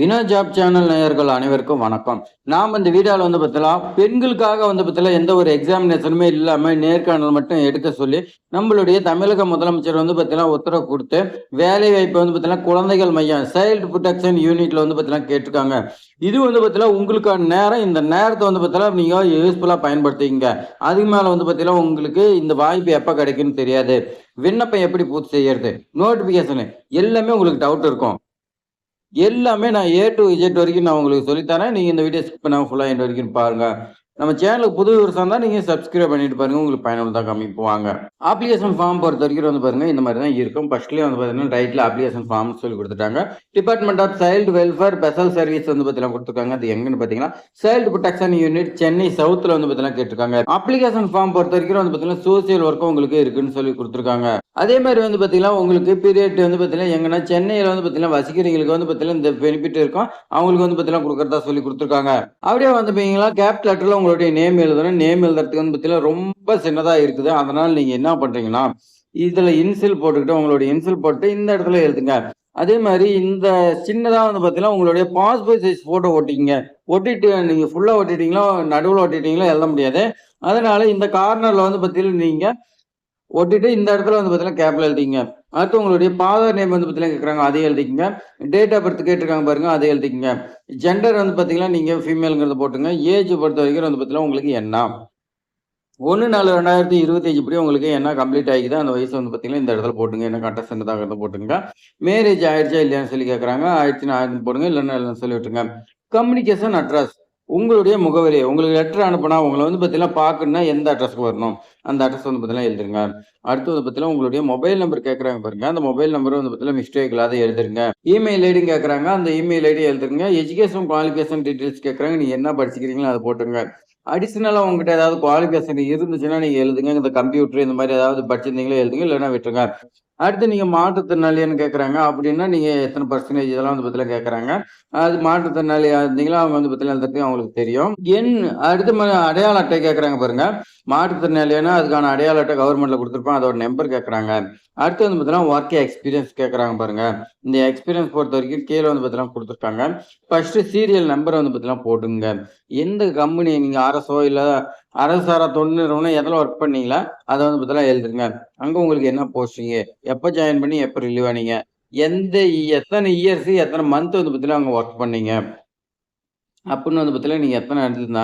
வினா job channel நேயர்கள் அனைவருக்கும் வணக்கம். நாம் இந்த வீடியோவில் வந்து பார்த்தலாம் பெண்களுக்காக வந்து பார்த்தலாம் எந்த ஒரு எக்ஸாமினேஷனுமே இல்லாமல் நேர்காணல் மட்டும் எடுக்க சொல்லி நம்மளுடைய தமிழக முதலமைச்சர் வந்து பார்த்தீங்கன்னா உத்தரவு கொடுத்து வேலை வாய்ப்பு வந்து பார்த்தீங்கன்னா குழந்தைகள் மையம் சைல்டு ப்ரொடெக்ஷன் யூனிட்ல வந்து பார்த்தீங்கன்னா கேட்டிருக்காங்க. இது வந்து பார்த்தீங்கன்னா உங்களுக்கான நேரம். இந்த நேரத்தை வந்து பார்த்தீங்கன்னா நீங்கள் யூஸ்ஃபுல்லாக பயன்படுத்திங்க அதுக்கு மேலே வந்து பார்த்தீங்கன்னா உங்களுக்கு இந்த வாய்ப்பு எப்போ கிடைக்குன்னு தெரியாது. விண்ணப்பம் எப்படி பூர்த்தி செய்யறது? நோட்டிஃபிகேஷனு எல்லாமே உங்களுக்கு டவுட் இருக்கும். எல்லாமே நான் ஏ டு இஜெட் வரைக்கும் நான் உங்களுக்கு சொல்லித்தரேன். நீங்கள் இந்த வீடியோ ஸ்கிப் பண்ணாமல் ஃபுல்லாக எண்ட் வரைக்கும் பாருங்க. நம்ம சேனலுக்கு புது விவசாயம் தான் நீங்கள் சப்ஸ்கிரைப் பண்ணிட்டு பாருங்க. உங்களுக்கு பயனுள்ளதாக காமிப்புவாங்க அப்ளிகேஷன் ஃபார்ம் பொறுத்த வரைக்கும் வந்து பாருங்க இந்த மாதிரி தான் இருக்கும். ஃபர்ஸ்ட்லேயே வந்து பார்த்தீங்கன்னா ரைட்டில் அப்ளிகேஷன் ஃபார்ம் சொல்லி கொடுத்துட்டாங்க. Department of child welfare special service வந்து பார்த்தீங்கன்னா கொடுத்துருக்காங்க. அது எங்கன்னு பார்த்தீங்கன்னா சைல்டு ப்ரொடெக்ஷன் யூனிட் சென்னை சவுத்தில் வந்து பார்த்தீங்கன்னா கேட்டிருக்காங்க. அப்ளிகேஷன் ஃபார்ம் பொறுத்த வரைக்கும் வந்து பார்த்தீங்கன்னா சோசியல் ஒர்க்கும் உங்களுக்கு இருக்குன்னு சொல்லி கொடுத்துருக்காங்க. அதே மாதிரி வந்து பார்த்தீங்கன்னா உங்களுக்கு பீரியட் வந்து பார்த்தீங்கன்னா எங்கன்னா சென்னையில் வந்து பார்த்தீங்கன்னா வசிக்கிறவங்களுக்கு வந்து பார்த்தீங்கன்னா இந்த பெனிஃபிட் இருக்கும். அவங்களுக்கு வந்து பார்த்தீங்கன்னா கொடுக்குறதா சொல்லி கொடுத்துருக்காங்க. அப்படியே வந்து பார்த்தீங்கன்னா கேப் லெட்டரில் உங்களுடைய நேம் எழுதணும். நேம் எழுதுறதுக்கு வந்து பார்த்தீங்கன்னா ரொம்ப சின்னதாக இருக்குது. அதனால் நீங்கள் என்ன பண்ணுறீங்கன்னா இதில் இன்சில் போட்டுக்கிட்டு உங்களுடைய இன்சில் போட்டு இந்த இடத்துல எழுதுங்க. அதே மாதிரி இந்த சின்னதாக வந்து பார்த்தீங்கன்னா உங்களுடைய பாஸ்போர்ட் சைஸ் ஃபோட்டோ ஒட்டிக்கிங்க. ஒட்டிட்டு நீங்கள் ஃபுல்லாக ஒட்டிட்டீங்களோ நடுவில் ஒட்டிட்டீங்களோ எழுத முடியாது. அதனால இந்த கார்னரில் வந்து பார்த்தீங்கன்னா நீங்கள் ஒட்டிட்டு இந்த இடத்துல வந்து பார்த்தீங்கன்னா கேப்ல எழுதிங்க அடுத்து உங்களுடைய ஃபாதர் நேம் வந்து பார்த்தீங்கன்னா கேட்குறாங்க அதையும் எழுதிக்கங்க. டேட் ஆஃப் பர்த் கேட்டிருக்காங்க பாருங்க அதை எழுதிக்கங்க. ஜெண்டர் வந்து பார்த்தீங்கன்னா நீங்கள் ஃபீமேலுங்கிறத போட்டுங்க. ஏஜ் பொறுத்த வரைக்கும் வந்து பார்த்தீங்கன்னா உங்களுக்கு என்ன? ஒன்று நாலு ரெண்டாயிரத்தி இருபத்தஞ்சு படி உங்களுக்கு என்ன கம்ப்ளீட் ஆகிக்குது? அந்த வயசு வந்து பார்த்தீங்கன்னா இந்த இடத்துல போட்டுங்க. என்ன கரெக்டாக தான் போட்டுங்க. மேரேஜ் ஆயிடுச்சா இல்லையான்னு சொல்லி கேட்குறாங்க ஆயிடுச்சுன்னு ஆயிரத்தி போடுங்க. இல்லைன்னா இல்லைன்னு சொல்லி விட்டுருங்க கம்யூனிகேஷன் அட்ரஸ் உங்களுடைய முகவரி உங்களுக்கு லெட்டர் அனுப்புனா உங்களை வந்து பார்த்தீங்கன்னா பார்க்கணுன்னா எந்த அட்ரஸ்க்கு வரணும்? அந்த அட்ரஸ் வந்து பார்த்தீங்கன்னா எழுதுருங்க. அடுத்து வந்து பார்த்தீங்கன்னா உங்களுடைய மொபைல் நம்பர் கேட்குறாங்க பாருங்க. அந்த மொபைல் நம்பர் வந்து பார்த்தீங்கன்னா மிஸ்டேக் இல்லாத எழுதுருங்க. இமெயில் ஐடி கேட்குறாங்க. அந்த இமெயில் ஐடி எழுதுருங்க. எஜுகேஷன் குவாலிஃபிகேஷன் டீட்டெயில்ஸ் கேட்குறாங்க. நீங்கள் என்ன படிச்சுக்கிறீங்களோ அதை போட்டுருங்க. அடிஷ்னலாக உங்ககிட்ட ஏதாவது குவாலிஃபிகேஷன் இருந்துச்சுன்னா நீங்கள் எழுதுங்க. இந்த கம்ப்யூட்டர் இந்த மாதிரி ஏதாவது படிச்சிருந்தீங்களோ எழுதுங்க இல்லைன்னா விட்டுருங்க. அடுத்து நீங்கள் மாற்றுத்திறனாளின்னு கேட்குறாங்க அப்படின்னா நீங்கள் எத்தனை பர்சன்டேஜ் இதெல்லாம் வந்து பற்றிலாம் கேட்குறாங்க அது மாற்றுத்திறனாளியாக இருந்தீங்களா அவங்க வந்து பற்றிலாம் எழுதுறதுக்கு அவங்களுக்கு தெரியும். என் அடுத்து ம- அடையாள அட்டை கேட்குறாங்க பாருங்க. மாற்றுத்திறனாளியானா அதுக்கான அடையாள அட்டை கவர்மெண்ட்டில் கொடுத்துருப்போம் அதோட நம்பர் கேட்குறாங்க அடுத்து வந்து பார்த்தீங்கன்னா ஒர்க்கே எக்ஸ்பீரியன்ஸ் கேட்குறாங்க பாருங்க. இந்த எக்ஸ்பீரியன்ஸ் பொறுத்த வரைக்கும் கீழே வந்து பார்த்தீங்கன்னா கொடுத்துருக்காங்க. ஃபஸ்ட்டு சீரியல் நம்பர் வந்து பார்த்தீங்கன்னா போட்டுங்க எந்த கம்பெனி நீங்கள் அரசோ இல்லை அரசார தொண்டு நிறுவனம் எதில் ஒர்க் பண்ணீங்களா அதை வந்து பார்த்தீங்கன்னா எழுதுங்க. அங்கே உங்களுக்கு என்ன போஸ்டிங்கு எப்போ ஜாயின் பண்ணி எப்போ ரிலீவ் ஆனீங்க? எந்த எத்தனை இயர்ஸ் எத்தனை மந்த் வந்து பார்த்தீங்கன்னா அங்கே ஒர்க் பண்ணீங்க? அப்படின்னு வந்து பார்த்தீங்கன்னா நீங்கள் எத்தனை இடத்துல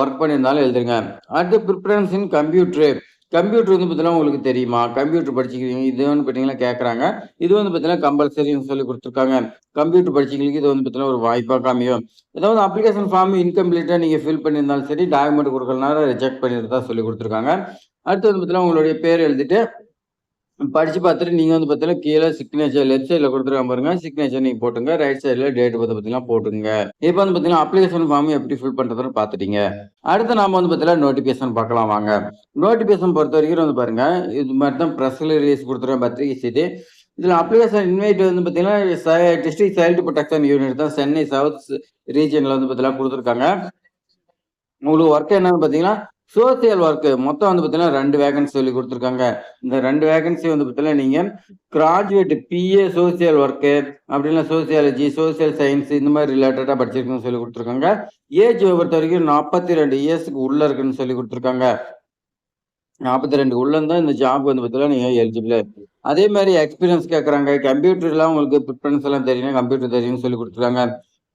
ஒர்க் பண்ணியிருந்தாலும் எழுதுங்க. அடுத்து ப்ரிஃபரன்ஸ் இன் கம்ப்யூட்ரு கம்ப்யூட்டர் வந்து பார்த்தீங்கன்னா உங்களுக்கு தெரியுமா? கம்ப்யூட்டர் படிச்சுக்கிறீங்க இது வந்து பார்த்தீங்கன்னா கேட்குறாங்க இது வந்து பார்த்தீங்கன்னா கம்பல்சரின்னு சொல்லி கொடுத்துருக்காங்க. கம்ப்யூட்டர் படிச்சிங்களுக்கு இது வந்து பார்த்தீங்கன்னா ஒரு வாய்ப்பாக காமியும். ஏதாவது அப்ளிகேஷன் ஃபார்ம் இன்கம்ப்ளீட்டாக நீங்கள் ஃபில் பண்ணியிருந்தாலும் சரி டாக்குமெண்ட் கொடுக்கறதுனால ரிஜெக்ட் பண்ணியிருந்தா சொல்லி கொடுத்துருக்காங்க. அடுத்து வந்து பார்த்தீங்கன்னா உங்களுடைய பேர் எழுதிட்டு படிச்சு பார்த்துட்டு நீங்கள் வந்து பார்த்தீங்கன்னா கீழே சிக்னேச்சர் லெஃப்ட் சைடில் கொடுத்துருக்காங்க பாருங்க. சிக்னேச்சர் நீங்கள் போட்டுங்க. ரைட் சைடில் டேட் பார்த்து பார்த்தீங்கன்னா போட்டுங்க இப்போ வந்து பார்த்தீங்கன்னா அப்ளிகேஷன் ஃபார்ம் எப்படி ஃபில் பண்ணுறதுன்னு பார்த்துட்டீங்க. அடுத்து நாம வந்து பார்த்தீங்கன்னா நோட்டிஃபிகேஷன் பார்க்கலாம் வாங்க. நோட்டிஃபிகேஷன் பொறுத்த வரைக்கும் வந்து பாருங்க. இது மாதிரி தான் ப்ரெஸ்ல ரிலீஸ் கொடுத்துருவேன் பத்திரிகை சீட்டு இதில் அப்ளிகேஷன் இன்வைட் வந்து பார்த்தீங்கன்னா டிஸ்ட்ரிக்ட் சைல்டு ப்ரொடெக்ஷன் யூனிட் தான் சென்னை சவுத் ரீஜனில் வந்து பார்த்தீங்கன்னா கொடுத்துருக்காங்க. உங்களுக்கு ஒர்க் என்னன்னு பார்த்தீங்கன்னா சோசியல் ஒர்க்கு மொத்தம் வந்து பார்த்தீங்கன்னா ரெண்டு வேகன்சி சொல்லி கொடுத்துருக்காங்க. இந்த ரெண்டு வேகன்சி வந்து பார்த்தீங்கன்னா நீங்கள் கிராஜுவேட் பிஏ சோசியல் ஒர்க்கு அப்படின்னா சோசியாலஜி சோசியல் சயின்ஸ் இந்த மாதிரி ரிலேட்டடாக படிச்சிருக்குன்னு சொல்லி கொடுத்துருக்காங்க. ஏஜ் பொறுத்த வரைக்கும் நாற்பத்தி ரெண்டு இயர்ஸ்க்கு உள்ள இருக்குன்னு சொல்லி கொடுத்துருக்காங்க. நாற்பத்தி ரெண்டு உள்ள இந்த ஜாப் வந்து பார்த்தீங்கன்னா நீங்கள் எலிஜிபிள் அதே மாதிரி எக்ஸ்பீரியன்ஸ் கேட்குறாங்க கம்ப்யூட்டர்லாம் உங்களுக்கு ப்ரிஃபரன்ஸ் எல்லாம் தெரியும். கம்ப்யூட்டர் தெரியும்னு சொல்லி கொடுத்துருக்காங்க.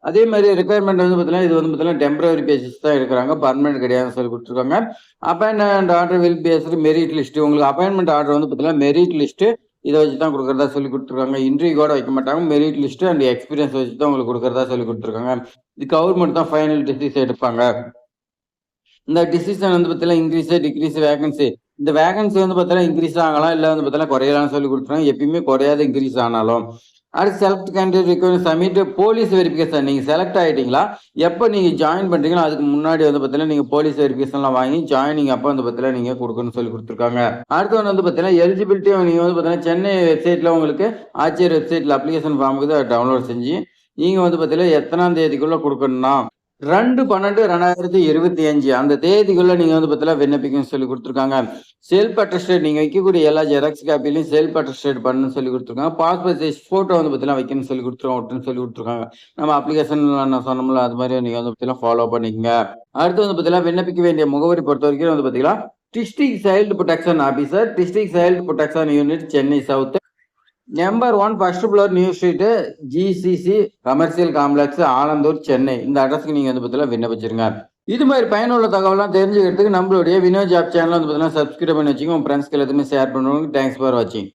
அதே மாதிரி ரெக்குயர்மெண்ட் வந்து பார்த்தீங்கன்னா இது வந்து பார்த்தீங்கன்னா டெம்பரரி பேசிஸ் தான் எடுக்கிறாங்க. பர்மனெண்ட் கிடையாதுன்னு சொல்லி கொடுத்துருக்காங்க. அப்பாயின்மெண்ட் ஆர்டர் வில் பேசுகிற மெரிட் லிஸ்ட் உங்களுக்கு அப்பாயின்மெண்ட் ஆர்டர் வந்து பார்த்தீங்கன்னா மெரிட் லிஸ்ட்டு இதை வச்சு தான் கொடுக்குறதா சொல்லி கொடுத்துருக்காங்க. இன்டர்வியூ கூட வைக்க மாட்டாங்க. மெரிட் லிஸ்ட்டு அண்ட் எக்ஸ்பீரியன்ஸ் வச்சு தான் உங்களுக்கு கொடுக்குறதா சொல்லி கொடுத்துருக்காங்க. இது கவர்மெண்ட் தான் ஃபைனல் டிசிஸ் எடுப்பாங்க. இந்த டிசிஷன் வந்து பார்த்தீங்கன்னா இன்க்ரீஸ் டிக்ரீஸ் வேகன்சி இந்த வேகன்சி வந்து பார்த்தீங்கன்னா இன்க்ரீஸ் ஆகலாம் இல்லை வந்து பார்த்தீங்கன்னா குறையலாம்னு சொல்லி கொடுத்துருக்காங்க. எப்பயுமே குறையாது இன்க்ரீஸ் ஆனாலும். அடுத்து select candidate requirement submit police verification நீங்கள் செலக்ட் ஆகிட்டீங்களா எப்போ நீங்கள் ஜாயின் பண்ணுறீங்களோ அதுக்கு முன்னாடி வந்து பார்த்தீங்கன்னா நீங்கள் போலீஸ் வெரிஃபிகேஷன்லாம் வாங்கி ஜாயினிங் அப்போ வந்து பார்த்தீங்கன்னா நீங்கள் கொடுக்கணும்னு சொல்லி கொடுத்துருக்காங்க. அடுத்து ஒன்று வந்து பார்த்தீங்கன்னா எலிஜிபிலிட்டி நீங்கள் வந்து பார்த்தீங்கன்னா சென்னை வெப்சைட்டில் உங்களுக்கு ஆட்சியர் வெப்சைட்டில் அப்ளிகேஷன் ஃபார்முக்கு தான் டவுன்லோட் செஞ்சு நீங்கள் வந்து பார்த்தீங்கன்னா எத்தனாம் தேதிக்குள்ளே கொடுக்கணும்னா ரெண்டு பன்னெண்டு ரெண்டாயிரத்தி இருபத்தி அஞ்சு. அந்த தேதிக்குள்ள நீங்க வந்து பார்த்தீங்கன்னா விண்ணப்பிக்கணும்னு சொல்லி கொடுத்துருக்காங்க. செல்ஃப் அட்டஸ்டேட் நீங்க வைக்கக்கூடிய எல்லா ஜெராக்ஸ் காப்பிலையும் செல்ஃப் அட்டஸ்டேட் பண்ணணும்னு சொல்லி கொடுத்துருக்காங்க. பாஸ்போர்ட் சைஸ் போட்டோ வந்து பார்த்தீங்கன்னா வைக்கணும்னு சொல்லி கொடுத்துருவோம் அப்படின்னு சொல்லி கொடுத்துருக்காங்க. நம்ம அப்ளிகேஷன் நான் சொன்னோம்ல அது மாதிரி நீங்க வந்து பார்த்தீங்கன்னா ஃபாலோ பண்ணிக்கங்க. அடுத்து வந்து பார்த்தீங்கன்னா விண்ணப்பிக்க வேண்டிய முகவரி பொறுத்த வரைக்கும் வந்து பார்த்தீங்கன்னா district child protection officer district child protection unit Chennai south number one first floor new street GCC commercial complex Alandur Chennai இந்த அட்ரஸ்க்கு நீங்கள் வந்து பார்த்தீங்கன்னா விண்ணப்பிச்சிருங்க. இது மாதிரி பயனுள்ள தகவலாம் தெரிஞ்சுக்கிறதுக்கு நம்மளுடைய வினோத் ஜாப் சேனல் வந்து பார்த்தீங்கன்னா சப்ஸ்கிரைப் பண்ணி வச்சுக்கோங்க. உங்கள் ஃப்ரெண்ட்ஸ்க்கு எல்லாத்துமே ஷேர் பண்ணுவாங்க தேங்க்ஸ் ஃபார் வாட்சிங்